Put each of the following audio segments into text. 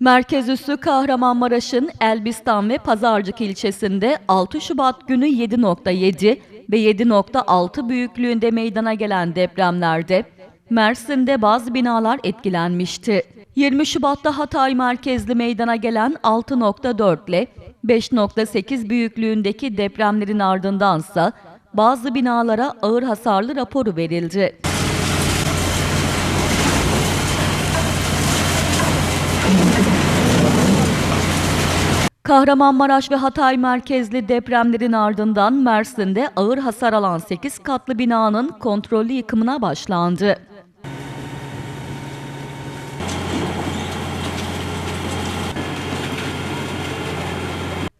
Merkez üssü Kahramanmaraş'ın Elbistan ve Pazarcık ilçesinde 6 Şubat günü 7.7 ve 7.6 büyüklüğünde meydana gelen depremlerde Mersin'de bazı binalar etkilenmişti. 20 Şubat'ta Hatay merkezli meydana gelen 6.4 ile 5.8 büyüklüğündeki depremlerin ardındansa bazı binalara ağır hasarlı raporu verildi. Kahramanmaraş ve Hatay merkezli depremlerin ardından Mersin'de ağır hasar alan 8 katlı binanın kontrollü yıkımına başlandı.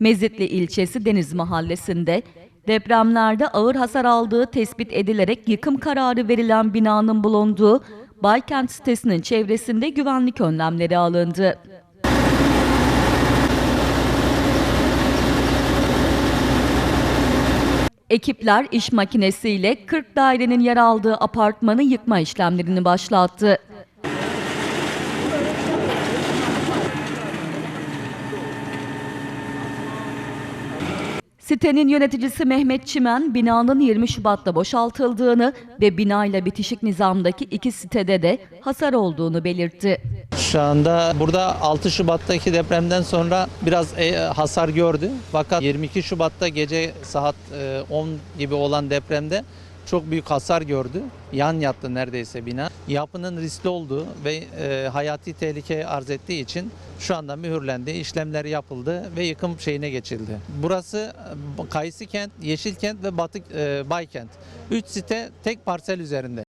Mezitli ilçesi Deniz Mahallesi'nde depremlerde ağır hasar aldığı tespit edilerek yıkım kararı verilen binanın bulunduğu Baykent sitesinin çevresinde güvenlik önlemleri alındı. Ekipler iş makinesiyle 40 dairenin yer aldığı apartmanı yıkma işlemlerini başlattı. Sitenin yöneticisi Mehmet Çimen, binanın 20 Şubat'ta boşaltıldığını ve binayla bitişik nizamdaki iki sitede de hasar olduğunu belirtti. Şu anda burada 6 Şubat'taki depremden sonra biraz e, hasar gördü. Fakat 22 Şubat'ta gece saat e, 10 gibi olan depremde çok büyük hasar gördü. Yan yattı neredeyse bina. Yapının riskli olduğu ve e, hayati tehlike arz ettiği için şu anda mühürlendi, işlemler yapıldı ve yıkım şeyine geçildi. Burası e, Kayısı Kent, Yeşilkent ve Batı e, Baykent. 3 site tek parsel üzerinde.